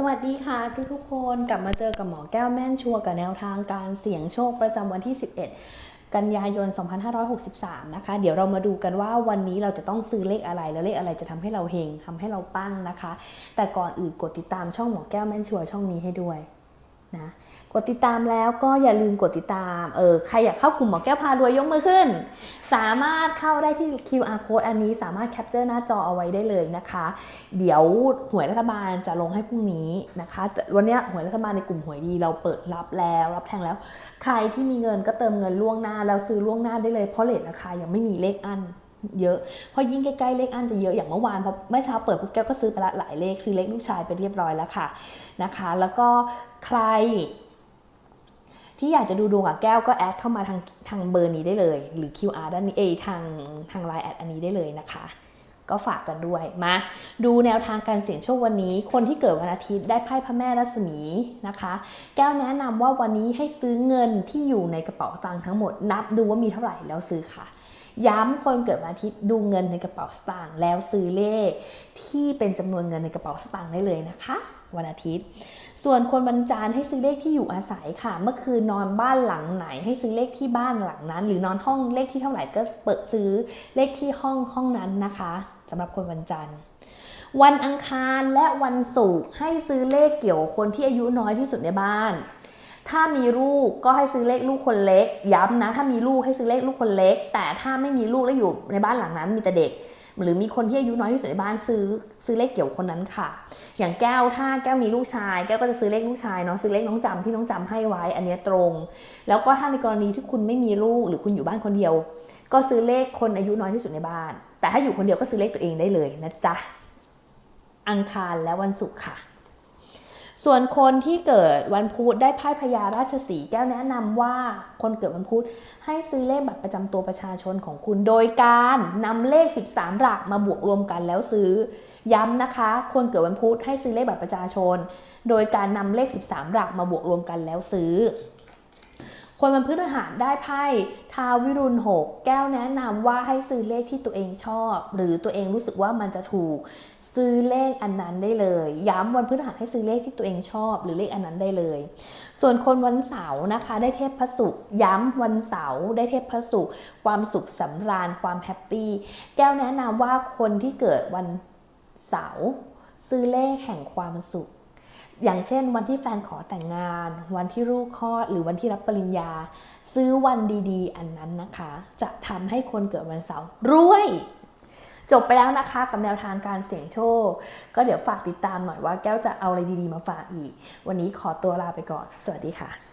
สวัสดีค่ะทุกทุกคนกลับมาเจอกับหมอแก้วแม่นชัวกับแนวทางการเสี่ยงโชคประจำวันที่ 11 กันยายน 2563 นะคะ เดี๋ยวเรามาดูกันว่าวันนี้เราจะต้องซื้อเลขอะไร แล้วเลขอะไรจะทำให้เราเฮงทำให้เราปั้งนะคะ แต่ก่อนอื่นกดติดตามช่องหมอแก้วแม่นชัวช่องนี้ให้ด้วย นะกดติดตามแล้วก็อย่าลืมกดติดตามเออใครอยากเข้ากลุ่มหมอแก้วพารวยยกมือขึ้น สามารถเข้าได้ที่ QR code อันนี้สามารถแคปเจอร์หน้าจอเอาไว้ได้เลยนะคะ เดี๋ยวหวยรัฐบาลจะลงให้พรุ่งนี้นะคะวันนี้หวยรัฐบาลในกลุ่มหวยดีเราเปิดรับแล้วรับแทงแล้ว ใครที่มีเงินก็เติมเงินล่วงหน้าแล้วซื้อล่วงหน้าได้เลยเพราะเลทราคายังไม่มีเลขอัน เยอะเพราะยิ่งใกล้ๆเลขอันจะเยอะอย่างเมื่อวานพอเมื่อเช้าเปิดปุ๊บแก้วก็ซื้อไปละหลายเลขซื้อเลขลูกชายไปเรียบร้อยแล้วค่ะนะคะ แล้วก็ใครที่อยากจะดูดวงกับแก้วก็แอดเข้ามาทางทางเบอร์นี้ได้เลย หรือ QR ด้านนี้เอทางทางไลน์แอดอันนี้ได้เลยนะคะ ก็ฝากกันด้วยมาดูแนวทางการเสี่ยงโชควันนี้ คนที่เกิดวันอาทิตย์ได้ไพ่พระแม่รัศมีนะคะ แก้วแนะนำว่าวันนี้ให้ซื้อเงินที่อยู่ในกระเป๋าสตางค์ทั้งหมด นับดูว่ามีเท่าไหร่แล้วซื้อค่ะ ย้ำคนเกิดวันอาทิตย์ดูเงินในกระเป๋าสตางค์แล้วซื้อเลขที่เป็นจำนวนเงินในกระเป๋าสตางค์ได้เลยนะคะ วันอาทิตย์ ส่วนคนวันจันทร์ให้ซื้อเลขที่อยู่อาศัยค่ะ เมื่อคืนนอนบ้านหลังไหน ให้ซื้อเลขที่บ้านหลังนั้น หรือนอนห้องเลขที่เท่าไหร่ก็เปิดซื้อเลขที่ห้องห้องนั้นนะคะสำหรับคนวันจันทร์วันอังคารและวันศุกร์ให้ซื้อเลขเกี่ยวคนที่อายุน้อยที่สุดในบ้าน ถ้ามีลูกก็ให้ซื้อเลขลูกคนเล็ก ย้ำนะ ถ้ามีลูกให้ซื้อเลขลูกคนเล็ก แต่ถ้าไม่มีลูกแล้วอยู่ในบ้านหลังนั้นมีแต่เด็ก หรือมีคนที่อายุน้อยที่สุดในบ้านซื้อซื้อเลขเกี่ยวคนนั้นค่ะ อย่างแก้วถ้าแก้วมีลูกชาย แก้วก็จะซื้อเลขลูกชายเนาะซื้อเลขน้องจำที่น้องจำให้ไว้ อันนี้ตรง แล้วก็ถ้าในกรณีที่คุณไม่มีลูกหรือคุณอยู่บ้านคนเดียว ก็ซื้อเลขคนอายุน้อยที่สุดในบ้าน แต่ถ้าอยู่คนเดียวก็ซื้อเลขตัวเองได้เลยนะจ๊ะอังคารและวันศุกร์ค่ะ ส่วนคนที่เกิดวันพุธได้ไพ่พญาราชสีแก้วแนะนำว่าคนเกิดวันพุธให้ซื้อเลขบัตรประจำตัวประชาชนของคุณ โดยการนำเลข 13 หลักมาบวกรวมกันแล้วซื้อ ย้ำนะคะ คนเกิดวันพุธให้ซื้อเลขบัตรประชาชน โดยการนำเลข 13 หลักมาบวกรวมกันแล้วซื้อ คนวันพฤหัสได้ไพ่ทาวิรุณหกแก้วแนะนำว่าให้ซื้อเลขที่ตัวเองชอบ หรือตัวเองรู้สึกว่ามันจะถูก ซื้อเลขอันนั้นได้เลย ย้ำวันพฤหัสให้ซื้อเลขที่ตัวเองชอบ หรือเลขอันนั้นได้เลย ส่วนคนวันเสาร์นะคะ ได้เทพพระศุกร์ย้ำวันเสาร์ได้เทพพระศุกร์ความสุขสำราญความแฮปปี้แก้วแนะนำว่าคนที่เกิดวันเสาร์ซื้อเลขแห่งความสุข อย่างเช่น วันที่แฟนขอแต่งงาน วันที่ลูกคลอด หรือวันที่รับปริญญา ซื้อวันดีๆ อันนั้นนะคะ จะทำให้คนเกิดวันเสาร์รวยจบไปแล้วนะคะกับแนวทางการเสี่ยงโชค ก็เดี๋ยวฝากติดตามหน่อยว่าแก้วจะเอาอะไรดีๆมาฝากอีก วันนี้ขอตัวลาไปก่อน สวัสดีค่ะ